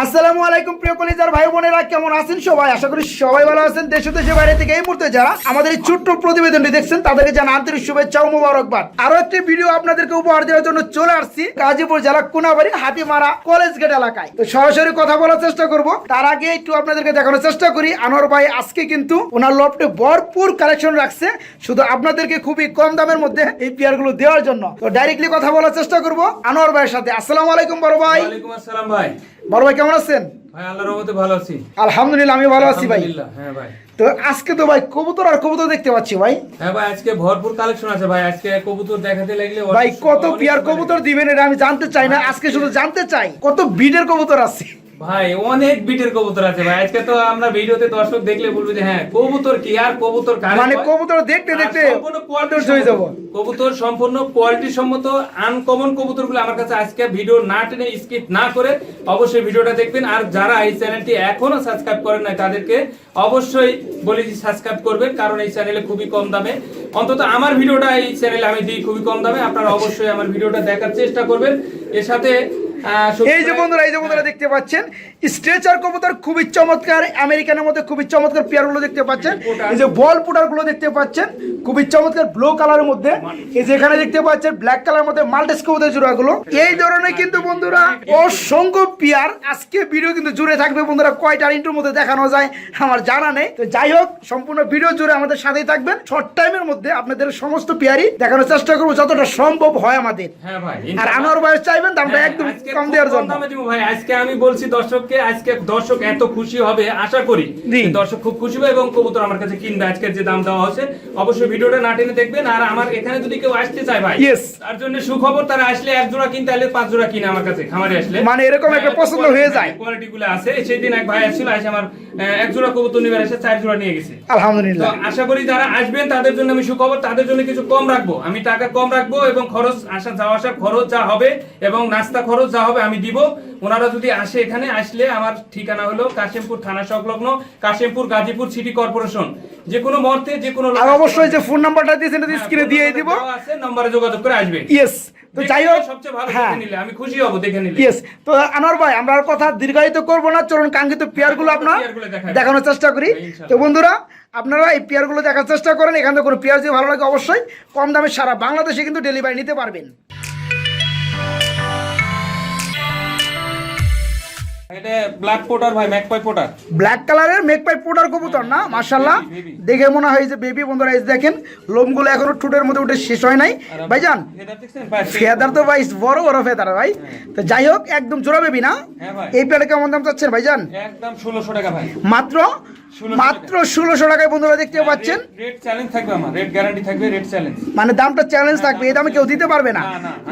আসসালামু আলাইকুম প্রিয় কলিজার ভাই বোনেরা, কেমন আছেন সবাই? আশা করি সবাই ভালো আছেন। দেশ ও দেশের বাইরে থেকে এই মুহূর্তে যারা আমাদের এই ছোট্ট প্রতিবেদনটি দেখছেন, তাদেরকে জানা আন্তরিক শুভেচ্ছা ও মুবারকবাদ। আরও একটি ভিডিও আপনাদেরকে উপহার দেওয়ার জন্য চলে আসছি, গাজীপুর জেলা কোনাবাড়ি, হাতিমারা, কলেজ গেট এলাকায়। তো সরাসরি কথা বলার চেষ্টা করব। তার আগে একটু আপনাদেরকে দেখানোর চেষ্টা করি। আনোয়ার ভাই আজকে কিন্তু ওনার লফটে ভরপুর কালেকশন রাখছে, শুধু আপনাদেরকে খুবই কম দামের মধ্যে এই পেয়ারগুলো দেওয়ার জন্য। তো ডাইরেক্টলি কথা বলার চেষ্টা করব আনোয়ার ভাইয়ের সাথে। আসসালামু আলাইকুম বড় ভাই। ওয়ালাইকুম আসসালাম ভাই। বড় ভাই কেমন আছেন? ভাই আল্লাহর রহমতে ভালো আছি। আলহামদুলিল্লাহ আমি ভালো আছি ভাই। হ্যাঁ ভাই। তো আজকে তো ভাই কবুতর আর কবুতর দেখতে পাচ্ছি ভাই। হ্যাঁ ভাই আজকে ভরপুর কালেকশন আছে ভাই। আজকে কবুতর দেখাতে লাগলে ভাই কত পিয়ার কবুতর দিবেন এটা আমি জানতে চাই না। আজকে শুধু জানতে চাই কত বিডের কবুতর আছে। ভাই অনেক বিটের কবুতর আছে ভাই। আজকে তো আমরা ভিডিওতে দর্শক দেখলে বলবে যে হ্যাঁ কবুতর কি আর কবুতর কারে মানে কবুতর দেখতে দেখতে সম্পূর্ণ আদর্শ হয়ে যাব। কবুতর সম্পূর্ণ কোয়ালিটি সম্মত আনকমন কবুতরগুলো আমার কাছে আজকে ভিডিও না টেনে স্কিপ না করে অবশ্যই ভিডিওটা দেখবেন। আর যারা এই চ্যানেলটি এখনও সাবস্ক্রাইব করেন নাই তাদেরকে অবশ্যই বলি যে সাবস্ক্রাইব করবেন কারণ এই চ্যানেলে খুবই কম দামে। অন্তত আমার ভিডিওটা এই চ্যানেলে আমি দিই খুবই কম দামে। আপনারা অবশ্যই আমার ভিডিওটা দেখার চেষ্টা করবেন। এর সাথে এই যে বন্ধুরা এই যে বন্ধুরা দেখতে পাচ্ছেন স্ট্রেচার কবুতর খুবই চমৎকার আমেরিকানের মধ্যে খুবই চমৎকার পেয়ারগুলো দেখতে পাচ্ছেন। এই যে বল দেখতে পাচ্ছেন খুবই চমৎকার ব্লু কালারের মধ্যে। এই যে এখানে দেখতে পাচ্ছেন ব্ল্যাক কালার মধ্যে মাল্টেস কবুতর জোড়া গুলো। এই ধরনের কিন্তু বন্ধুরা অসংখ্য পেয়ার আজকে ভিডিও কিন্তু জুড়ে থাকবে বন্ধুরা কয়টা ইন্টুর মধ্যে দেখানো যায় আমার জানা নেই। তো যাই হোক সম্পূর্ণ ভিডিও জুড়ে আমাদের সাথেই থাকবেন। শর্ট টাইমের মধ্যে আপনাদের সমস্ত পেয়ারই দেখানোর চেষ্টা করব যতটা সম্ভব হয় আমাদের। হ্যাঁ আর আনোয়ার বয়স চাইবেন দামটা হ্যাঁ, একদম দেওয়ার জন্য। ভাই আজকে আমি বলছি দর্শককে আজকে দর্শক এত খুশি হবে আশা করি দর্শক খুব খুশি হবে এবং কবুতর আমার কাছে কিনবে আজকের যে দাম দেওয়া অবশ্যই ভিডিওটা না টেনে দেখবেন আর আমার এখানে যদি কেউ আসতে চায় ভাই তার জন্য সুখবর তারা আসলে এক জোড়া পাঁচ জোড়া কিনে আমার কাছে খামারে আসলে। মানে এরকম একটা পছন্দ হয়ে যায়। কোয়ালিটি গুলো আছে। সেই দিন এক ভাই আসছিল এসে আমার এক জোড়া কবুতর নিবে এসে চার জোড়া নিয়ে গেছে। আলহামদুলিল্লাহ। আশা করি যারা আসবেন তাদের জন্য আমি সুখবর তাদের জন্য কিছু কম রাখব। আমি টাকা কম রাখব এবং খরচ আসা যাওয়া আসার খরচ যা হবে এবং নাস্তা খরচ যা হবে আমি দিব। ওনারা যদি আসে এখানে আসলে আমার ঠিকানা হলো কাশিমপুর থানা সংলগ্ন কাশিমপুর গাজীপুর সিটি কর্পোরেশন। যে কোনো মুহূর্তে যে কোনো আর অবশ্যই যে ফোন নাম্বারটা দিয়েছেন এটা স্ক্রিনে দিয়ে দিব। আছে নম্বরে যোগাযোগ করে আসবে। ইয়েস তো যাই হোক সবচেয়ে ভালো হ্যাঁ। দেখে নিলে আমি খুশি হব দেখে নিলে। ইয়েস তো আনোয়ার ভাই আমরা আর কথা দীর্ঘায়িত করব না চলুন কাঙ্ক্ষিত পেয়ারগুলো আপনার পেয়ারগুলো দেখানোর চেষ্টা করি। হ্যাঁ, তো বন্ধুরা আপনারা এই পেয়ারগুলো দেখার চেষ্টা করেন এখান থেকে কোনো পেয়ার যদি ভালো লাগে অবশ্যই কম দামে সারা বাংলাদেশে কিন্তু ডেলিভারি নিতে পারবেন। এটা ব্ল্যাক পোটার ভাই ম্যাকপাই পোটার ব্ল্যাক কালারের মেক পাই পোটার কবুতর না. দেখে মনে হয় যে বেবি বন্ধুরা এই দেখেন লোমগুলো এখনও ঠোঁটের মধ্যে উঠে শেষ হয় নাই। ভাইজান ফেদার দেখছেন তো ভাই বড় বড় ফেদার ভাই। তো যাই হোক একদম জোড়া বেবি না। হ্যাঁ এই কেমন দাম চাচ্ছেন ভাইজান? একদম ষোলোশো টাকা ভাই। মাত্র 1600 মাত্র ষোলোশো টাকায় বন্ধুরা দেখতে পাচ্ছেন? রেট চ্যালেঞ্জ থাকবে আমার রেট গ্যারান্টি থাকবে রেট চ্যালেঞ্জ মানে দামটা চ্যালেঞ্জ থাকবে এই দামে কেউ দিতে পারবে না।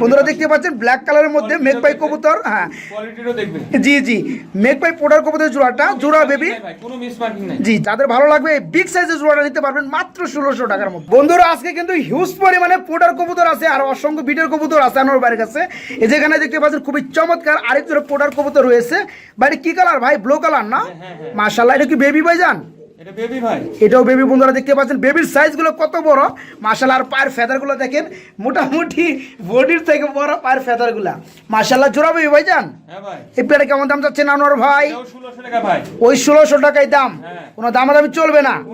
বন্ধুরা দেখতে পাচ্ছেন ব্ল্যাক কালারের মধ্যে মেঘ পাই কবুতর হ্যাঁ। কোয়ালিটিরও দেখবে। জি জি মেঘ পাই পোটার কবুতর জোড়াটা জোড়া বেবি কোনো মিস মার্কিং নাই। জি যাদের ভালো লাগবে বিগ সাইজের জোড়াটা নিতে পারবেন মাত্র ষোলোশো টাকার মধ্যে। বন্ধুরা আজকে কিন্তু হিউজ পরিমাণে পোটার কবুতর আছে আর অসংখ্য বিটের কবুতর আছে আমার বাড়ির কাছে। এই যেখানে দেখতে পাচ্ছেন খুবই চমৎকার আরেক জোড়া পোটার কবুতর রয়েছে। বাড়ি কি কালার ভাই? ব্লু কালার না? মাশাল্লাহ এটা কি বেবি ভাই যান ভাই। এটাও বেবি বন্ধুরা দেখতে পাচ্ছেন। বেবির সাইজগুলো কত বড়? মাশাল্লাহ আর পায়ের ফেদারগুলো দেখেন। মোটামুটি বডির থেকে বড় পায়ের ফেদারগুলা মাশাল্লাহ জোড়া বেবি ভাই যান হ্যাঁ এই কেমন দাম যাচ্ছে নানোর ভাই? ওই ষোলোশো টাকায় দাম। হ্যাঁ। কোনো দামাদামি চলবে না।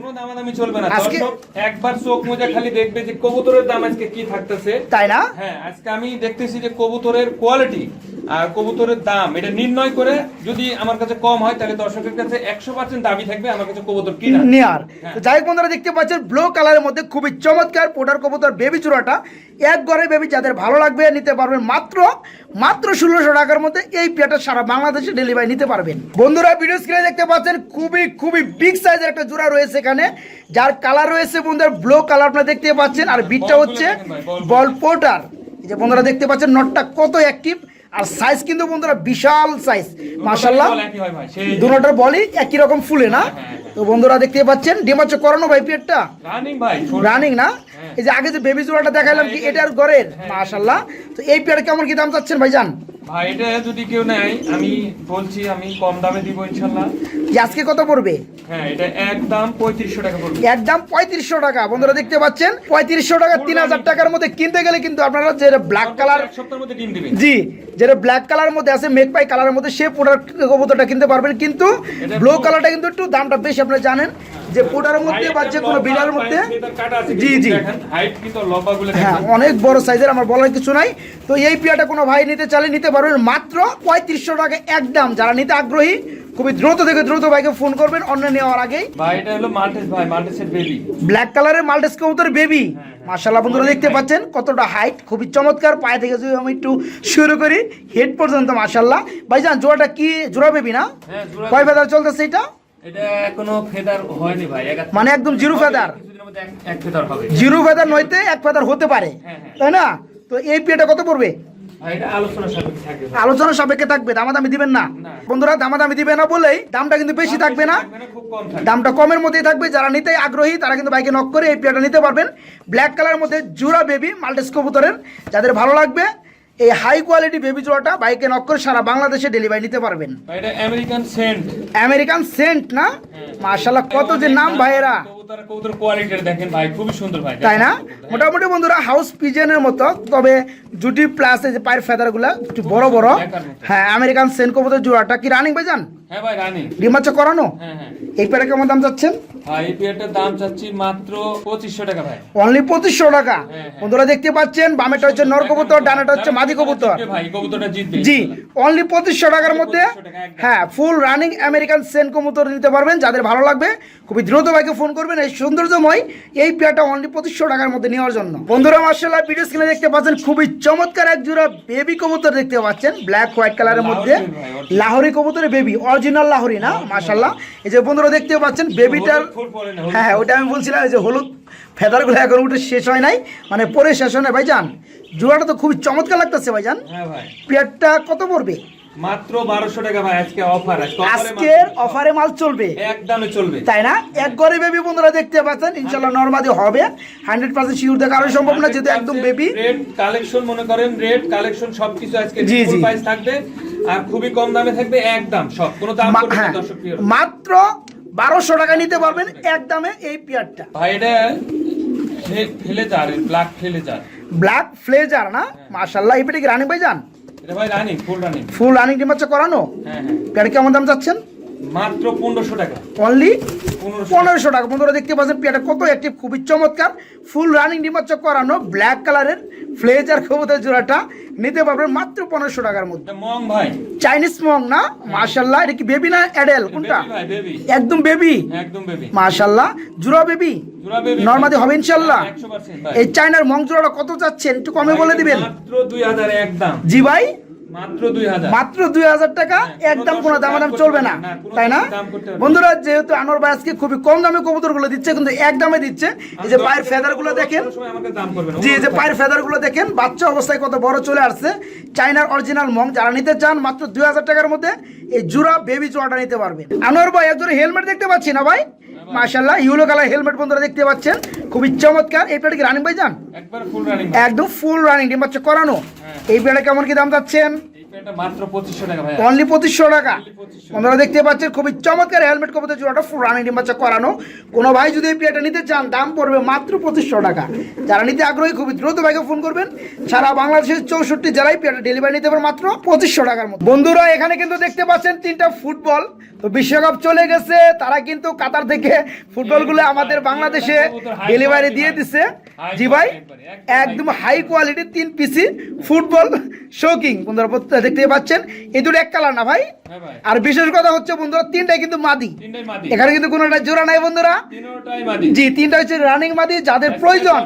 চলবে না। আজকে- একবার চোখ মুজে খালি দেখবে যে কবুতরের দাম আজকে কি থাকতেছে। তাই না? হ্যাঁ আজকে আমি দেখতেছি যে কবুতরের কোয়ালিটি আর কবুতরের দাম এটা নির্ণয় করে যদি আমার কাছে কম হয় তাহলে দর্শকের কাছে একশো পার্সেন্ট দাবি থাকবে আমার কাছে কবুতর কিনা নেয়ার। হ্যাঁ। যাই বন্ধুরা দেখতে পাচ্ছেন ব্লু কালারের মধ্যে খুবই চমৎকার পোটার কবুতর বেবি চূড়াটা। এক ঘরে বেবি যাদের ভালো লাগবে নিতে পারবেন মাত্র মাত্র ষোলোশো টাকার মধ্যে এই পেয়ারটা সারা বাংলাদেশে ডেলিভারি নিতে পারবেন। বন্ধুরা ভিডিও স্ক্রিনে দেখতে পাচ্ছেন খুবই খুবই বিগ সাইজের একটা জোড়া রয়েছে এখানে। যার কালার রয়েছে বন্ধুরা ব্লু কালার আপনারা দেখতে পাচ্ছেন। আর বিটটা হচ্ছে। বল পোটার যে বন্ধুরা দেখতে পাচ্ছেন নটটা কত অ্যাক্টিভ আর সাইজ কিন্তু বন্ধুরা বিশাল সাইজ মাশাল্লাহ হয় দুটোটার বলই একই রকম ফুলে না? হ্যাঁ, তো বন্ধুরা দেখতে পাচ্ছেন ডিমাচ্ছ করানো ভাই পেটটা? রানিং ভাই রানিং না? হ্যাঁ। এই যে আগে যে বেবি জোড়াটা দেখালাম কি হ্যাঁ, এটার ঘরের? হ্যাঁ। মাশাল্লাহ তো এই পেয়ার কেমন কি দাম চাচ্ছেন ভাই জান ভাই এটা যদি কেউ নেয় আমি বলছি আমি কম দামে দিব ইনশাল্লাহ। আজকে কত পড়বে? হ্যাঁ এটা একদম পঁয়ত্রিশশো টাকা পড়বে। একদম পঁয়ত্রিশশো টাকা। বন্ধুরা দেখতে পাচ্ছেন পঁয়ত্রিশশো টাকা তিন হাজার টাকার মধ্যে কিনতে গেলে কিন্তু আপনারা ব্ল্যাক কালার সপ্তাহের মধ্যে ডিম দিবে জি যেটা ব্ল্যাক কালার মধ্যে আছে মেক পাই কালারের মধ্যে সে প্রোডাক্ট কবুতরটা কিনতে পারবেন। কিন্তু ব্লু কালারটা কিন্তু একটু দামটা বেশি জানেন। যে পোটার মধ্যে বা যে কোনো বিড়ার মধ্যে জি জি। হ্যাঁ অনেক বড় সাইজের আমার বলার কিছু নাই। তো এই পিয়াটা কোনো ভাই নিতে চাইলে নিতে পারবেন মাত্র পঁয়ত্রিশশো টাকা একদম যারা নিতে আগ্রহী খুবই দ্রুত থেকে দ্রুত ভাইকে ফোন করবেন। অন্য নেওয়ার আগেই। ভাই এটা হলো মাল্টেস ভাই মাল্টেসের বেবি ব্ল্যাক কালারের মাল্টেস কবুতর বেবি মাশাল্লাহ বন্ধুরা দেখতে পাচ্ছেন কতটা হাইট খুবই চমৎকার। পায়ে থেকে যদি আমি একটু শুরু করি হেড পর্যন্ত মাশাল্লাহ ভাইজান জোড়াটা কি জোড়া বেবি না? হ্যাঁ কয় ফেদার চলতেছে এটা? ভাই মানে একদম জিরো ফেদার জিরো ফেদার নইতে এক ফেদার হতে পারে। হ্যাঁ, হ্যাঁ। তাই না? তো এই পিয়াটা কত পড়বে? ভাই আলোচনা সাপেক্ষে থাকবে। দামাদামি দিবেন না। বন্ধুরা দামাদামি দিবে না বলেই দামটা কিন্তু বেশি থাকবে না। দামটা কমের মধ্যেই থাকবে। যারা নিতে আগ্রহী তারা কিন্তু বাইকে নক করে এই পেয়ারটা নিতে পারবেন। ব্ল্যাক কালারের মধ্যে জুরা বেবি মাল্টেস কবুতরের। যাদের ভালো লাগবে এই হাই কোয়ালিটি বেবি জোড়াটা বাইকে নক করে সারা বাংলাদেশে ডেলিভারি নিতে পারবেন। আমেরিকান সেন্ট আমেরিকান সেন্ট না? মার্শাল্লাহ কত যে নাম ভাইয়েরা। দেখেন ভাই খুবই সুন্দর ভাই তাই না? মোটামুটি বন্ধুরা হাউস পিজেনের মতো তবে জুটি প্লাস এই যে পায়ের ফেদারগুলো একটু বড় বড়। হ্যাঁ আমেরিকান সেন্ট কবুতর জোড়াটা কি রানিং ভাইজান হ্যাঁ ভাই রানি। করানো? হ্যাঁ হ্যাঁ। এই পেয়ারা কেমন দাম যাচ্ছেন ভাই এই পেয়ারটার দাম চাচ্ছি মাত্র পঁচিশশো টাকা ভাই। অনলি টাকা। হ্যাঁ, হ্যাঁ। বন্ধুরা দেখতে পাচ্ছেন বামেটা হচ্ছে নর কবুতর ডানাটা হচ্ছে মাদি কবুতর। ভাই কবুতরটা জিতবে জি অনলি টাকার মধ্যে 2500 টাকা একদম। হ্যাঁ ফুল রানিং আমেরিকান সেন কবুতর নিতে পারবেন যাদের ভালো লাগবে খুবই দ্রুত ভাইকে ফোন করবেন এই সৌন্দর্যময় এই পেয়ারটা অনলি পঁচিশশো টাকার মধ্যে নেওয়ার জন্য। বন্ধুরা মার্শাল্লাহ ভিডিও স্ক্রিনে দেখতে পাচ্ছেন খুবই চমৎকার এক জোড়া বেবি কবুতর দেখতে পাচ্ছেন ব্ল্যাক হোয়াইট কালারের মধ্যে। লাহোরি কবুতরের বেবি অরিজিনাল লাহোরি না? মার্শাল্লাহ এই যে বন্ধুরা দেখতে পাচ্ছেন বেবিটার হলুদ হ্যাঁ ওটা আমি বলছিলাম এই যে হলুদ ফেদারগুলো এখন উঠে শেষ হয় নাই। মানে পরে শেষ হয় না ভাইজান জোড়াটা তো খুবই চমৎকার লাগতেছে ভাইজান। হ্যাঁ ভাই। পেয়ারটা কত পড়বে? মাত্র বারোশো টাকা ভাই আজকে অফার আজকের অফারে মাল চলবে। একদমে চলবে। তাই না? এক বেবি বন্ধুরা দেখতে পাচ্ছেন নর্মাদি হবে। শিওর দেখা আরও সম্ভব না যেহেতু একদম বেবি রেড কালেকশন মনে করেন রেড কালেকশন সবকিছু আজকে ফুল প্রাইস থাকবে। আর খুবই কম দামে থাকবে একদম সব কোনো দাম হ্যাঁ মাত্র বারোশো টাকা নিতে পারবেন এক দামে এই পেয়ারটা। ভাই এটা ফে- ফেলে যার ব্ল্যাক ফেলে যার ব্ল্যাক ফ্লেজার না মাশাআল্লাহ এই পেটে কি রানিং ভাইজান এটা ভাই running full running full running ডিমাচ্ছে করানো? হ্যাঁ হ্যাঁ। পেয়ার কেমন দাম চাচ্ছেন? মাত্র পনেরোশো টাকা। অনলি পনেরোশো টাকা। বন্ধুরা দেখতে পাচ্ছেন পেয়ারটা কত অ্যাক্টিভ খুবই চমৎকার। ফুল রানিং ডিমাচ্চক করানো ব্ল্যাক কালারের ফ্লেজার কবুতর জোড়াটা। নিতে পারবেন মাত্র পনেরোশো টাকার মধ্যে। মং ভাই। চাইনিজ মং না? মার্শাল্লাহ এটা কি বেবি না অ্যাডেল কোনটা? একদম বেবি একদম বেবি মার্শাল্লাহ জুরা বেবি নর্মাদি হবে ইনশাল্লাহ এই চাইনার মং জোড়াটা কত চাচ্ছেন? একটু কমে বলে দিবেন। মাত্র একদম জি ভাই? মাত্র দুই হাজার। টাকা হ্যাঁ, একদম কোনো দামাদাম দাম চলবে না পারবে তাই না? পারবে। বন্ধুরা যেহেতু আনোয়ার ভাই আজকে খুবই কম দামে কবুতরগুলো দিচ্ছে কিন্তু এক দামে দিচ্ছে। এই যে পায়ের ফেদারগুলো দেখেন। জি এই যে পায়ের ফেদারগুলো দেখেন বাচ্চা অবস্থায় কত বড় চলে আসছে। চাইনার অরিজিনাল মং যারা নিতে চান মাত্র দুই হাজার টাকার মধ্যে এই জুরা বেবি জোড়াটা নিতে পারবেন। আনোয়ার ভাই একজন হেলমেট দেখতে পাচ্ছি না ভাই? মাশাল্লাহ ইউলো কালার হেলমেট বন্ধুরা দেখতে পাচ্ছেন। খুবই চমৎকার। এই প্লেটে কি রানিং ভাই যান ফুল রানিং একদম ফুল রানিং ডিম বাচ্চা করানো। হ্যাঁ। এই প্লেটে কেমন কি দাম যাচ্ছেন অনলি পঁচিশশো টাকা 2500 বন্ধুরা দেখতে পাচ্ছেন খুবই চমৎকার হেলমেট কবুতর জোড়াটা করানো। কোনো ভাই যদি এই নিতে চান দাম পড়বে মাত্র পঁচিশশো টাকা। যারা নিতে আগ্রহী খুবই দ্রুত ভাইকে ফোন করবেন। সারা বাংলাদেশের চৌষট্টি জেলায় পেয়ারটা ডেলিভারি নিতে পারবে মাত্র পঁচিশশো টাকার মতো বন্ধুরা এখানে কিন্তু দেখতে পাচ্ছেন তিনটা ফুটবল। তো বিশ্বকাপ চলে গেছে। তারা কিন্তু কাতার থেকে ফুটবলগুলো আমাদের বাংলাদেশে ডেলিভারি দিয়ে দিছে। জি ভাই একদম হাই কোয়ালিটি তিন পিসি ফুটবল শোকিং বন্ধুরা প্রত্যেকটা দেখতে পাচ্ছেন এই দুটো এক কালার না ভাই? হ্যাঁ আর বিশেষ কথা হচ্ছে বন্ধুরা তিনটাই কিন্তু মাদি। এখানে কিন্তু কোনো একটা জোড়া নাই বন্ধুরা। জি তিনটা হচ্ছে রানিং মাদি যাদের প্রয়োজন।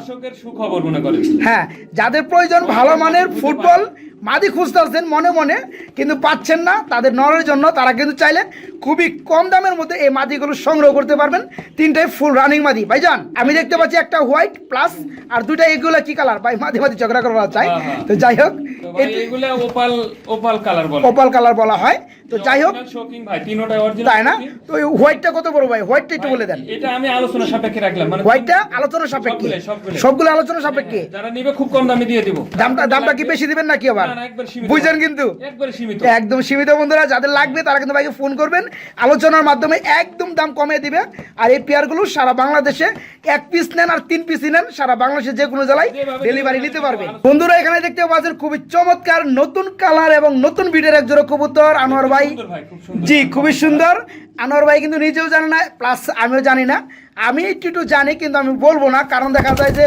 হ্যাঁ যাদের প্রয়োজন ভালো মানের ফুটবল মাদি খুঁজতেছেন মনে মনে কিন্তু পাচ্ছেন না। তাদের নরের জন্য তারা কিন্তু চাইলে খুবই কম দামের মধ্যে এই মাদিগুলো সংগ্রহ করতে পারবেন। তিনটাই ফুল রানিং মাদি। ভাইজান আমি দেখতে পাচ্ছি একটা হোয়াইট প্লাস আর দুইটা এগুলো কি কালার ভাই মাদি মাদি ঝগড়া করা চাই। হ্যাঁ, হ্যাঁ। তো যাই হোক ভাই ওপাল ওপাল কালার বলে। কপাল কালার বলা হয়। তো যাই হোক ভাই তাই না? তো হোয়াইটটা কত বড় ভাই? হোয়াইটটা একটু বলে দেন। এটা আমি আলোচনা সাপেক্ষে রাখলাম মানে হোয়াইটটা আলোচনা সাপেক্ষে। সবগুলো আলোচনা সাপেক্ষে। যারা নিবে খুব কম দামে দিয়ে দিব। দামটা দামটা কি বেশি দিবেন নাকি আবার? বুঝছেন কিন্তু? একদম সীমিত বন্ধুরা যাদের লাগবে তারা কিন্তু ভাইকে ফোন করবেন। আলোচনার মাধ্যমে একদম দাম কমিয়ে দিবে। আর এই পেয়ারগুলো সারা বাংলাদেশে এক পিস নেন আর তিন পিস নেন সারা বাংলাদেশে যে কোনো জেলায় ডেলিভারি নিতে পারবেন নিতে বন্ধুরা এখানে দেখতে পাচ্ছেন খুবই চমৎকার নতুন কালার এবং নতুন বিডের এক জোড়া কবুতর আনোয়ার ভাই। জি খুবই সুন্দর। আনোয়ার ভাই কিন্তু নিজেও জানে না প্লাস আমিও জানি না। আমি একটু একটু জানি কিন্তু আমি বলব না কারণ দেখা যায় যে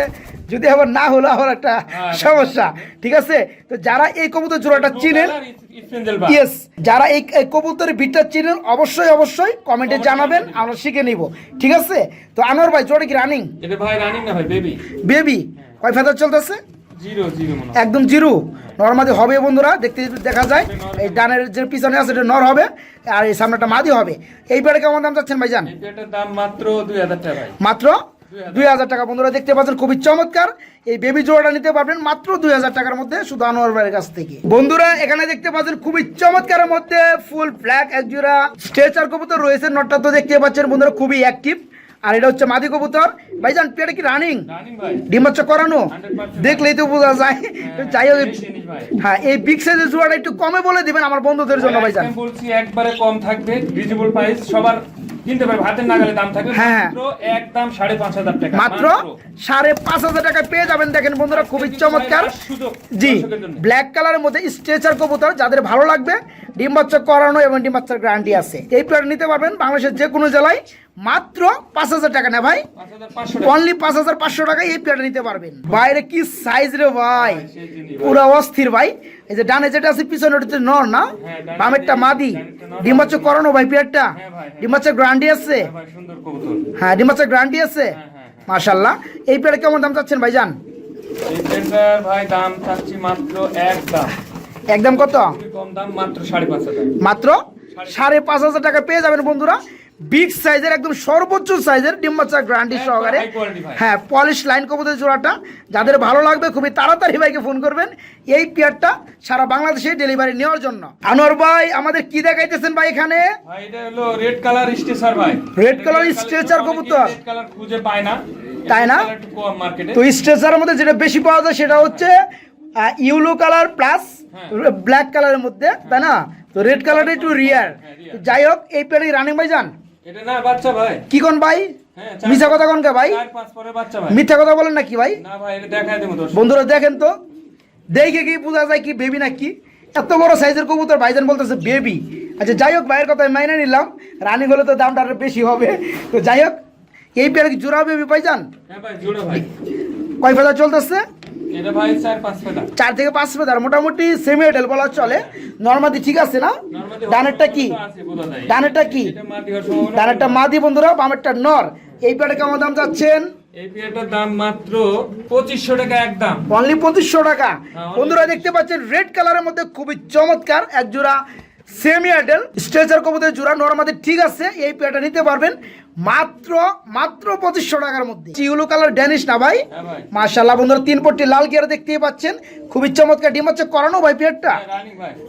যদি আবার না হলো আবার একটা হ্যাঁ, সমস্যা। ঠিক আছে? তো যারা এই কবুতর জোড়াটা চিনেন। ইয়েস যারা এই কবুতরের বিটটা চিনেন অবশ্যই অবশ্যই কমেন্টে জানাবেন আমরা শিখে নিব। ঠিক আছে? তো আনোয়ার ভাই জোরে কি রানিং এটা ভাই রানিং না ভাই বেবি বেবি কয় ফেদার চলতেছে। একদম জিরো। নর্মাদি হবে বন্ধুরা দেখতে দেখা যায় এই ডানের যে পিছনে আছে এটা নর হবে আর এই সামনেটা মাদি হবে। এই পেয়ারে কেমন দাম চাচ্ছেন ভাইজান? দাম মাত্র দুই হাজার টাকা ভাই। মাত্র দুই হাজার টাকা। বন্ধুরা দেখতে পাচ্ছেন খুবই চমৎকার। এই বেবি জোড়াটা নিতে পারবেন মাত্র দুই হাজার টাকার মধ্যে শুধু আনোয়ার ভাইয়ের কাছ থেকে। বন্ধুরা এখানে দেখতে পাচ্ছেন খুবই চমৎকারের মধ্যে ফুল ব্ল্যাক এক জোড়া স্ট্রেচার কবুতর রয়েছে। নটটা তো দেখতে পাচ্ছেন বন্ধুরা খুবই অ্যাক্টিভ আর এটা হচ্ছে মাদি কবুতর। ভাইজান পেটে কি রানিং ডিম হচ্ছে করানো? 100% দেখলেই তো বোঝা যায়। যাই হোক হ্যাঁ এই বিগ সাইজের জোড়াটা একটু কমে বলে দিবেন আমার বন্ধুদের জন্য ভাইজান। বলছি একবারে কম থাকবে রিজনেবল প্রাইস সবার কিনতে পারবে হাতের নাগালে দাম থাকবে হ্যাঁ। মাত্র একদম সাড়ে পাঁচ হাজার টাকা মাত্র সাড়ে পাঁচ হাজার টাকা পেয়ে যাবেন দেখেন বন্ধুরা খুবই চমৎকার। জি ব্ল্যাক কালারের মধ্যে স্ট্রেচার কবুতর যাদের ভালো লাগবে ডিম বাচ্চা করানো এবং ডিম বাচ্চার গ্যারান্টি আছে। এই প্লেট নিতে পারবেন বাংলাদেশের যে কোনো জেলায়। মাত্র পাঁচ হাজার টাকা না ভাই? অনলি পাঁচ হাজার পাঁচশো টাকা এই প্লেট নিতে পারবেন। বাইরে কি সাইজ রে ভাই? ভাই। পুরো অস্থির ভাই। এই যে ডানে যেটা আছে পিছনে ওটা হচ্ছে নর না? হ্যাঁ, বামেরটা মাদি। নর, করানো ভাই প্লেটটা। হ্যাঁ ভাই, হ্যাঁ। ডিম বাচ্চার গ্যারান্টি আছে। হ্যাঁ ভাই, সুন্দর কবুতর। ডিম বাচ্চার গ্যারান্টি আছে। মাশাল্লাহ এই প্লেটে কেমন দাম চাচ্ছেন ভাইজান? এই ভাই দাম চাচ্ছি মাত্র এক দাম। একদম কত? মাত্র সাড়ে পাঁচ হাজার টাকা পেয়ে যাবেন বন্ধুরা। বিগ সাইজের একদম সর্বোচ্চ সাইজের ডিম বাচ্চা গ্যারান্টি সহকারে। হ্যাঁ পলিশ লাইন কবুতর জোড়াটা। যাদের ভালো লাগবে খুবই তাড়াতাড়ি ভাইকে ফোন করবেন। এই পেয়ারটা সারা বাংলাদেশে ডেলিভারি নেওয়ার জন্য। আনোয়ার ভাই আমাদের কি দেখাইতেছেন ভাই এখানে? ভাই এটা হলো রেড কালার স্টেসার ভাই। কবুতর। রেড কালার খুঁজে পায় না। তাই না? তো স্ট্রেচারের মধ্যে যেটা বেশি পাওয়া যায় সেটা হচ্ছে ইউলো কালার প্লাস। ব্ল্যাক কালারের মধ্যে তাই না? তো রেড কালারটা একটু রিয়ার হ্যাঁ, যাই হোক এই পেয়ারে রানিং ভাই যান এটা না বাচ্চা ভাই। কি কোন ভাই? হ্যাঁ মিথ্যা কথা কোন কে ভাই? চার পাঁচ পরে বাচ্চা ভাই। মিথ্যা কথা বলেন নাকি ভাই? না ভাই এটা দেখাই দেবো বন্ধুরা দেখেন তো। দেখে কি বোঝা যায় কি বেবি নাকি? এত বড় সাইজের কবুতর ভাইজান বলতেছে বেবি আচ্ছা যাই হোক ভাইয়ের কথা মাইনে নিলাম। রানিং হলে তো দামটা আরও বেশি হবে। তো যাই হোক এই পেয়ারে কি জোড়া বেবি পাইজান হ্যাঁ ভাই জোড়া ভাই। কয় ফেদা চলতেছে? এটা ভাই চার থেকে পাঁচ ফেদার মোটামুটি সেমি এডেল বলা চলে। নর্মাদি ঠিক আছে না? ডানেরটা কি? ডানেরটা কি? ডানেরটা মাদি বন্ধুরা বামেরটা নর। এই পেয়ারে কেমন দাম চাচ্ছেন এই পেয়ারটার দাম মাত্র পঁচিশশো টাকা একদম অনলি পঁচিশশো টাকা। হ্যাঁ, বন্ধুরা দেখতে পাচ্ছেন রেড কালারের মধ্যে খুবই চমৎকার এক জোড়া সেমি আইডেল স্ট্রেচার কবুতর জোড়া নর্মাদের ঠিক আছে এই পেয়ারটা নিতে পারবেন। মাত্র মাত্র পঁচিশশো টাকার মধ্যে। চিউলু কালার ড্যানিশ না ভাই? হ্যাঁ ভাই। মাশাল্লাহ বন্ধুরা তিন পট্টি লাল গিয়ার দেখতেই পাচ্ছেন। খুবই চমৎকার ডিম হচ্ছে করানো ভাই পেয়ারটা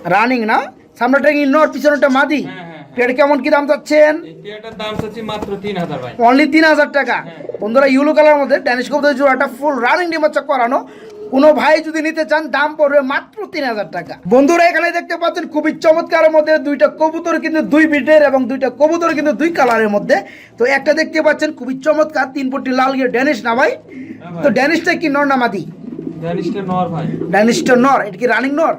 রানিং না? সামনেটা ইনর পিছনেটা মাদি। হ্যাঁ, হ্যাঁ, হ্যাঁ। কেমন কি দাম চাচ্ছেন? অনলি তিন হাজার টাকা। হ্যাঁ। বন্ধুরা ইউলো কালার মধ্যে ড্যানিশ কবুতর জোড়াটা ফুল রানিং করানো। কোনো ভাই যদি নিতে চান দাম পড়বে মাত্র তিন হাজার টাকা। বন্ধুরা এখানে দেখতে পাচ্ছেন খুবই চমৎকার মধ্যে দুইটা কবুতর কিন্তু দুই বিটের এবং দুইটা কবুতর কিন্তু দুই কালারের মধ্যে। তো একটা দেখতে পাচ্ছেন খুবই চমৎকার তিন পট্টি লাল গিয়ে ড্যানিশ না ভাই। তো ড্যানিশটা কি নর না মাদি? জানিসটা নর ভাই। ড্যানিশটা নর এটা কি রানিং নর?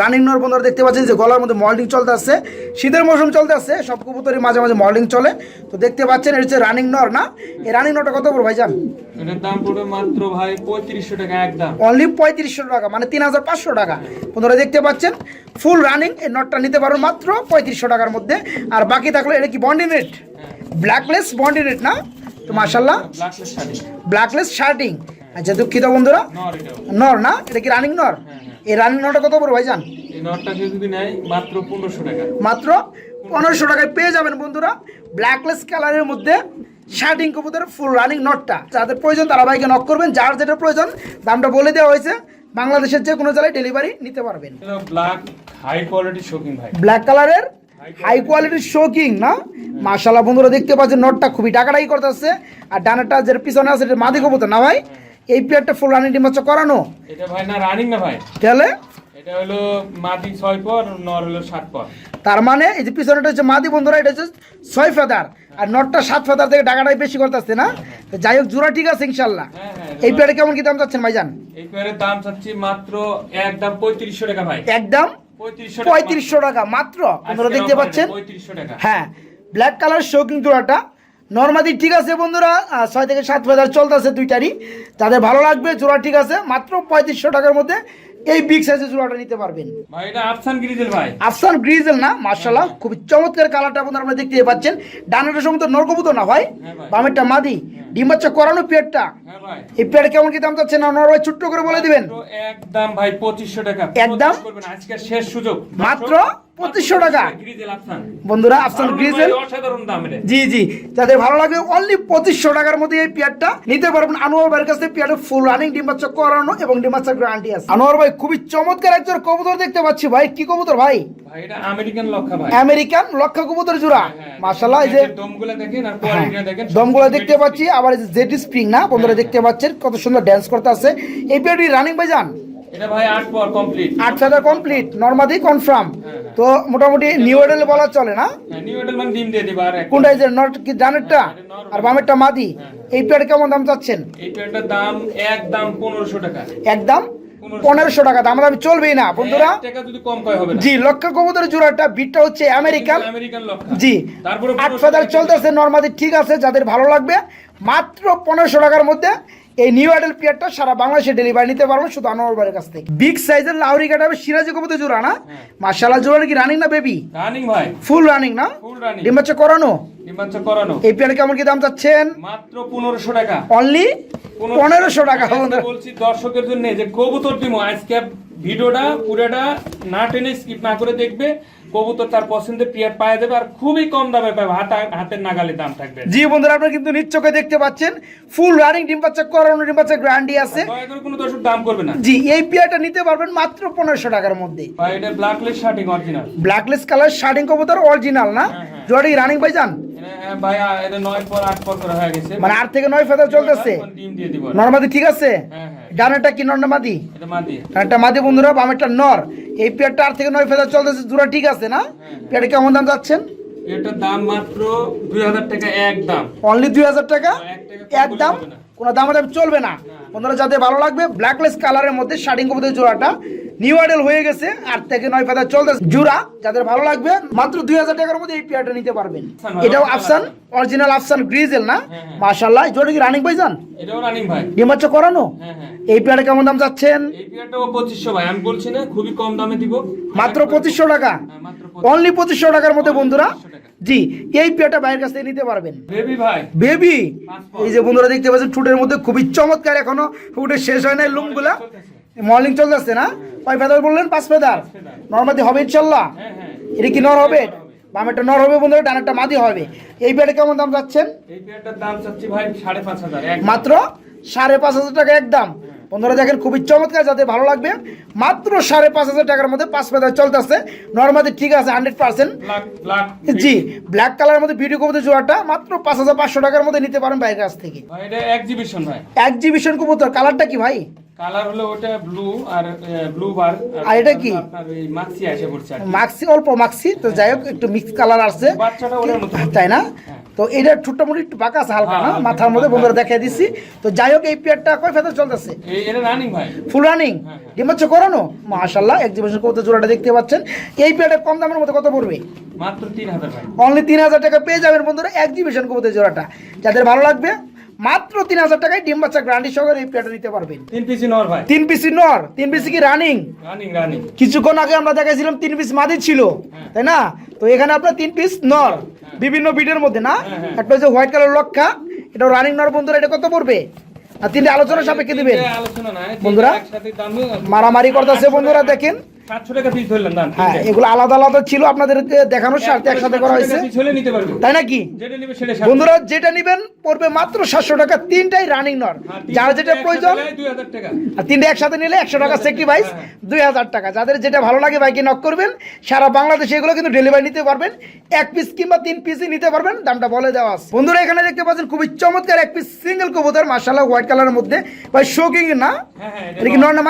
রানিং নর বন্ধুরা দেখতে পাচ্ছেন যে গলার মধ্যে মল্ডিং চলতে আছে শীতের মৌসুম চলতে আছে সব কবুতরই মাঝে মাঝে মল্ডিং চলে। তো দেখতে পাচ্ছেন এটা হচ্ছে রানিং নর না? এই রানিং নরটা কত পড়বে ভাইজান? এটার দাম পড়বে মাত্র ভাই পঁয়ত্রিশশো টাকা একদম। অনলি পঁয়ত্রিশশো টাকা মানে তিন হাজার পাঁচশো টাকা। বন্ধুরা দেখতে পাচ্ছেন ফুল রানিং এই নটটা নিতে পারবেন মাত্র পঁয়ত্রিশশো টাকার মধ্যে। আর বাকি থাকল এটা কি বন্ডি রেট ব্ল্যাকলেস বন্ডি রেট না? তো মার্শাল্লাহ ব্ল্যাকলেস শার্টিং আচ্ছা দুঃখিত বন্ধুরা। নর নর না? এটা কি রানিং নর? এই রানিং নরটা কত পড়বে ভাইজান? এই নরটা যদি নেয় মাত্র পনেরোশো টাকা। মাত্র পনেরোশো টাকায় পেয়ে যাবেন বন্ধুরা। ব্ল্যাকলেস কালারের মধ্যে শার্টিং কবুতরের ফুল রানিং নটটা। যাদের প্রয়োজন তারা বাইকে নক করবেন যার যেটা প্রয়োজন দামটা বলে দেওয়া হয়েছে বাংলাদেশের যে কোনো জেলায় ডেলিভারি নিতে পারবেন। ব্ল্যাক হাই কোয়ালিটি শোকিং ভাই। ব্ল্যাক কালারের হাই কোয়ালিটির শোকিং না? মাশাল্লাহ বন্ধুরা দেখতে পাচ্ছেন নটটা খুবই টাকাটাই করতেছে। আর ডানাটা যেটা পিছনে আছে এটা মাদি কবুতর না ভাই? এই পেয়ারটা ফুল রানিং ডিম হচ্ছে করানো? এটা ভাই না রানিং না ভাই। তাহলে? এটা হলো মাদি ছয় পর নর হলো সাত পর তার মানে এই যে পিছনেটা হচ্ছে মাদি বন্ধুরা এটা হচ্ছে ছয় ফেদার। আর নটটা সাত ফেদার থেকে ডাকাটাই বেশি করতেছে না? যাই হোক জোড়া ঠিক আছে ইনশাল্লাহ। হ্যাঁ, হ্যাঁ, এই পেয়ারে কেমন কি দাম চাচ্ছেন ভাইজান? এই পেয়ারের দাম চাচ্ছি মাত্র একদম পঁয়ত্রিশশো টাকা ভাই। একদম পঁয়ত্রিশশো টাকা মাত্র? আপনারা দেখতে পাচ্ছেন? পঁয়ত্রিশশো টাকা। হ্যাঁ ব্ল্যাক কালার শৌকিং জোড়াটা নর্মাদি ঠিক আছে বন্ধুরা ছয় থেকে সাত হাজার চলতেছে দুইটারই। তাদের ভালো লাগবে জোড়া ঠিক আছে মাত্র পঁয়ত্রিশশো টাকার মধ্যে এই বিগ সাইজের জোড়াটা নিতে পারবেন। ভাই এটা আফসান গ্রিজেল ভাই। আফসান গ্রিজেল না মার্শাল্লাহ খুবই চমৎকার কালারটা আপনারা দেখতে পাচ্ছেন। ডানাটা সমস্ত নরকবুত না ভাই? হ্যাঁ ভাই। বামেরটা মাদি। ডিম বাচ্চা করানো পেটটা। হ্যাঁ এই পেয়ার কেমন কি দাম চাচ্ছেন আপনারা ভাই ছোট্ট করে বলে দিবেন। একদম ভাই পঁচিশশো টাকা। একদম? 25 আজকের শেষ সুযোগ। মাত্র 2500 টাকা? বন্ধুরা আফসান গ্রিজেল। জি জি। যাদের ভালো লাগবে অনলি পঁচিশশো টাকার মধ্যে এই পেয়ারটা নিতে পারবেন। আনোয়ার ভাইয়ের কাছে পেয়ারটা ফুল রানিং ডিম বাচ্চা করানো এবং ডিম বাচ্চা গ্যারান্টি আছে। আনোয়ার ভাই খুবই চমৎকার একজন কবুতর দেখতে পাচ্ছি ভাই। কি কবুতর ভাই? আমেরিকান লক্ষা কবুতর জোড়া। হ্যাঁ, মাশাল্লাহ এই যে হ্যাঁ, দমগুলো দেখতে পাচ্ছি। আবার এই যে জেটি স্প্রিং না বন্ধুরা দেখতে পাচ্ছেন কত সুন্দর ড্যান্স করতে আছে এই পেয়ারটি রানিং ভাই যান এটা ভাই আট পর কমপ্লিট আট ফেদার কমপ্লিট নর্মাদি কনফার্ম হ্যাঁ, হ্যাঁ। তো মোটামুটি নিউ এডেল বলা চলে না? নিউ এডেল মানে ডিম দিয়ে দিবা আর কোনটা যে নট কি ডানেরটা? আর বামেরটা মাদি? এই পেয়ার কেমন দাম চাচ্ছেন? এই প্যান্টটার দাম একদম পনেরোশো টাকা। একদম পনেরোশো। টাকা দাম দামি চলবেই না বন্ধুরা। জি লক্ষ্য কবুতর জোড়াটা বিটটা হচ্ছে আমেরিকান জি আট ফেদার চলতেছে নর্মাদি ঠিক আছে যাদের ভালো লাগবে মাত্র পনেরোশো টাকার মধ্যে এই নিউ আইডেল প্লেয়ারটা সারা বাংলাদেশে ডেলিভারি নিতে পারব শুধু আনোয়ার বাড়ির কাছ থেকে। বিগ সাইজের লাউরি কাটা হবে সিরাজি কবুতর জোড়া না? হ্যাঁ। মার্শাল্লাহ জোড়া কি রানিং না বেবি রানিং ভাই। ফুল রানিং না? ফুল রানিং ডিম বাচ্চা করানো? ডিম বাচ্চা করানো। এই পেয়ার কেমন কি দাম চাচ্ছেন? মাত্র পনেরোশো টাকা। অনলি পনেরোশো টাকা বলছি দর্শকের জন্য যে কবুতর টিমো আজকে ভিডিওটা পুরোটা না টেনে স্কিপ না করে দেখবে। কবুতর তার পছন্দের প্রিয়ার পাওয়া যাবে আর খুবই কম দামে পাবে। হাতের নাগালে দাম থাকবে। জি বন্ধুরা আপনারা কিন্তু নিজ দেখতে পাচ্ছেন ফুল রানিং ডিম বাচ্চা করানো ডিম বাচ্চা গ্যারান্টি আছে। দয়া করে কোনো দর্শক দাম করবে না। জি এই পেয়ারটা নিতে পারবেন মাত্র পনেরোশো টাকার মধ্যে। ভাই এটা ব্ল্যাকলেস শার্টিং অরিজিনাল ব্ল্যাকলেস কালার শার্টিং কবুতর অরিজিনাল না? হ্যাঁ, হ্যাঁ। রানিং ভাই যান ভাই এটা নয় পর আট পর করে হয়ে গেছে। মানে থেকে ফেদার চলতেছে? এখন ডিম দিয়ে দিব। নর্মাদি ঠিক আছে? হ্যাঁ হ্যাঁ। কি নর্মাদি এটা মাদি বন্ধুরা বামেরটা নর। এই পেয়ারটা আট থেকে নয় ফেজার চলতেছে জোড়া ঠিক আছে না? পেয়ারটা কেমন দাম যাচ্ছেন? এটার দাম মাত্র দুই হাজার টাকা এক দাম। অনলি দুই হাজার টাকা? এক টাকা কোনো দাম দাম চলবে না। বন্ধুরা যাদের ভালো লাগবে ব্ল্যাকলেস কালারের মধ্যে শার্টিং কবুতর জোড়াটা নিউ আইডেল হয়ে গেছে আট থেকে নয় ফেদার চলতেছে। জোড়া যাদের ভালো লাগবে মাত্র দুই হাজার টাকার মধ্যে এই পেয়ারটা নিতে পারবেন। এটাও আফসান অরিজিনাল আফসান গ্রিজেল না? হ্যাঁ, হ্যাঁ। মাশাল্লাহ জোড়া কি রানিং পাইজান এটাও রানিং ভাই। বাচ্চা করানো? হ্যাঁ এই পেয়ারটা কেমন দাম চাচ্ছেন? এই পিয়ারটাও পঁচিশশো ভাই। আমি বলছি না খুবই কম দামে দিব। মাত্র পঁচিশশো টাকা। অনলি পঁচিশশো। টাকার মধ্যে বন্ধুরা। 2500 টাকা। জি এই পেয়ারটা বাইরের কাছ থেকে নিতে পারবেন। বেবি ভাই। বেবি? এই যে বন্ধুরা দেখতে পাচ্ছেন ঠুটের মধ্যে খুবই চমৎকার এখনও। ঠুটের শেষ হয় নাই লুমগুলা। মর্নিং চলতেছে না? কয় ফেদার বললেন? পাঁচ ফেদার। নর্মাদি হবে ইনশাল্লাহ? হ্যাঁ হ্যাঁ। এটা কি নর হবে? বামেরটা নর হবে বন্ধুরা ডানেরটা মাদি হবে। এই পেয়ারটা কেমন দাম যাচ্ছেন এই পিয়ারটার দাম চাচ্ছি ভাই সাড়ে পাঁচ হাজার মাত্র সাড়ে পাঁচ হাজার টাকা একদম বন্ধুরা দেখেন খুবই চমৎকার যাতে ভালো লাগবে মাত্র সাড়ে পাঁচ হাজার টাকার মধ্যে পাঁচ ফেদার চলতেছে নর্মালি ঠিক আছে হান্ড্রেড পার্সেন্ট জি ব্ল্যাক কালারের মধ্যে ভিডিও কবুতর জোড়াটা মাত্র পাঁচ হাজার পাঁচশো টাকার মধ্যে নিতে পারেন বাইরের কাছ থেকে। এক্সিবিশন কবুতর কালারটা কি ভাই? কালার হলো ওটা ব্লু আর ব্লু বার আর এটা কি? আপনার মাক্সি এসে পড়ছে মাক্সি অল্প মাক্সি তো যাই হোক একটু মিক্স কালার আসছে। বাচ্চাটা ওটার মতো তাই না? তো এটা ঠুটটা মুটি একটু বাঁকা আছে হালকা না হ্যাঁ, মাথার মধ্যে বন্ধুরা দেখাই দিছি। তো যাই হোক এই পেয়ারটা কয় ফেদার চলতেছে? রানিং ফুল রানিং হ্যাঁ, হ্যাঁ। ডিম হচ্ছে করানো? মাশাল্লাহ এক্সিবিশন করতে জোড়াটা দেখতে পাচ্ছেন। এই পেয়ারটা কম দামের মধ্যে কত পড়বে? মাত্র তিন হাজার অনলি তিন হাজার টাকা পেয়ে যাবেন বন্ধুরা এক্সিবিশন করতে জোড়াটা। যাদের ভালো লাগবে মাত্র তিন হাজার টাকায় ডিম বাচ্চা গ্রান্ডি সহকারে এই পেয়ারটা নিতে পারবেন। তিন পিসি নর ভাই। তিন পিসি নর তিন পিসি কি রানিং রানিং রানিং কিছুক্ষণ আগে আমরা দেখাইছিলাম তিন পিস মাদি ছিল হ্যাঁ। তাই না? তো এখানে আপনার তিন পিস নর বিভিন্ন বিটের মধ্যে না? হ্যাঁ, হ্যাঁ। একটা হচ্ছে হোয়াইট কালার লক্ষা এটা রানিং নর বন্ধুরা এটা কত পড়বে? আর তিনটে আলোচনা সাপেক্ষে দিবেন। বন্ধুরা, মারামারি করতেছে বন্ধুরা দেখেন। হ্যাঁ এগুলো আলাদা আলাদা ছিল আপনাদেরকে দেখানোর স্বার্থে একসাথে করা হয়েছে। তাই নাকি? বন্ধুরা যেটা নিবেন পড়বে মাত্র সাতশো টাকা তিনটাই রানিং নর হ্যাঁ, যার যেটা প্রয়োজন দুই আর তিনটে একসাথে নিলে একশো টাকা সেক্রিফাইস দুই হাজার টাকা। যাদের যেটা ভালো লাগে বাইকে নক করবেন। সারা বাংলাদেশে এগুলো কিন্তু ডেলিভারি নিতে পারবেন। এক পিস কিংবা তিন পিসই নিতে পারবেন দামটা বলে দেওয়া আছে। বন্ধুরা এখানে দেখতে পাচ্ছেন খুবই চমৎকার এক পিস সিঙ্গেল কবুতর মার্শাল্লাহ হোয়াইট কালারের মধ্যে। ভাই শোকিং না? হ্যাঁ হ্যাঁ এটা কি নর। না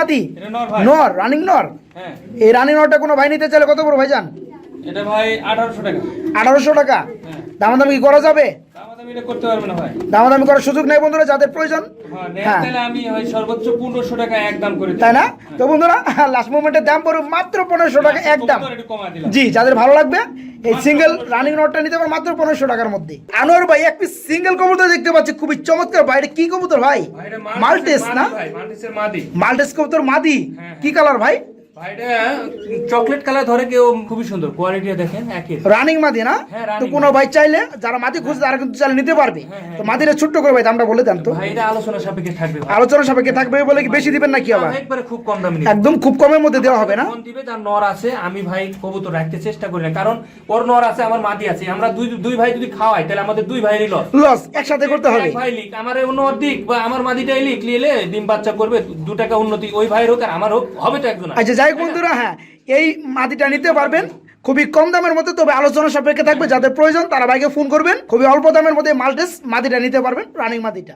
নর ভাই। নর রানিং নর। হ্যাঁ এই রানী নটটা কোনো ভাই নিতে চাইলে কত বড় ভাই যান এটা ভাই আঠারোশো টাকা। আঠারোশো টাকা? হ্যাঁ। দামাদামি কি করা যাবে? দামাদামি এটা করতে পারবে না ভাই। দামাদামি করার সুযোগ নেই বন্ধুরা যাদের প্রয়োজন। হ্যাঁ হ্যাঁ। তাহলে আমি ওই সর্বোচ্চ পনেরোশো টাকা একদম করে দিই। তাই না? তো বন্ধুরা লাস্ট মোমেন্টের দাম পড়বে মাত্র পনেরোশো টাকা একদম। জি যাদের ভালো লাগবে এই সিঙ্গেল রানিং নটটা নিতে পারেন মাত্র পনেরোশো টাকার মধ্যে। আনোয়ার ভাই এক পিস সিঙ্গেল কবুতর দেখতে পাচ্ছি খুবই চমৎকার। বাইরে কি কবুতর ভাই? ভাই, মাল্টেস না? ভাই, মাল্টেসের মাদি। মাল্টেস কবুতর মাদি? কি কালার ভাই? ভাই, চকলেট কালার ধরে কেউ খুবই সুন্দর কোয়ালিটি দেখেন একই রানিং মাদি না? হ্যাঁ, তো কোনো ভাই চাইলে যারা মাদি খুঁজছে তারা কিন্তু চাইলে নিতে পারবে। হ্যাঁ, হ্যাঁ। তো মাদিটা ছোট্ট করে ভাই দামটা বলে দেন তো। ভাই এটা আলোচনা সাপেক্ষে থাকবে আলোচনা সাপেক্ষে থাকবে বলে কি বেশি দিবেন নাকি আবার? একবারে খুব কম দামে একদম খুব কমের মধ্যে দেওয়া হবে না? দিবে যার নর আছে আমি ভাই কবুতর রাখতে চেষ্টা করি না। কারণ ওর নর আছে আমার মাদি আছে। আমরা দুই দুই ভাই যদি খাওয়াই তাহলে আমাদের দুই ভাইয়েরই লস লস একসাথে করতে হবে। ভাই লিক আমার দিক বা আমার মাদিটাই লিক নিলে ডিম বাচ্চা করবে দু টাকা উন্নতি ওই ভাইয়ের হোক আর আমার হোক হবে তো একজন আচ্ছা যাই বন্ধুরা হ্যাঁ এই মাটিটা নিতে পারবেন। খুবই কম দামের মধ্যে, তবে আলোচনা সাপেক্ষে থাকবে। যাদের প্রয়োজন, তারা ভাইকে ফোন করবেন। খুবই অল্প দামের মধ্যে মাল্টেস মাটিটা নিতে পারবেন, রানিং মাটিটা।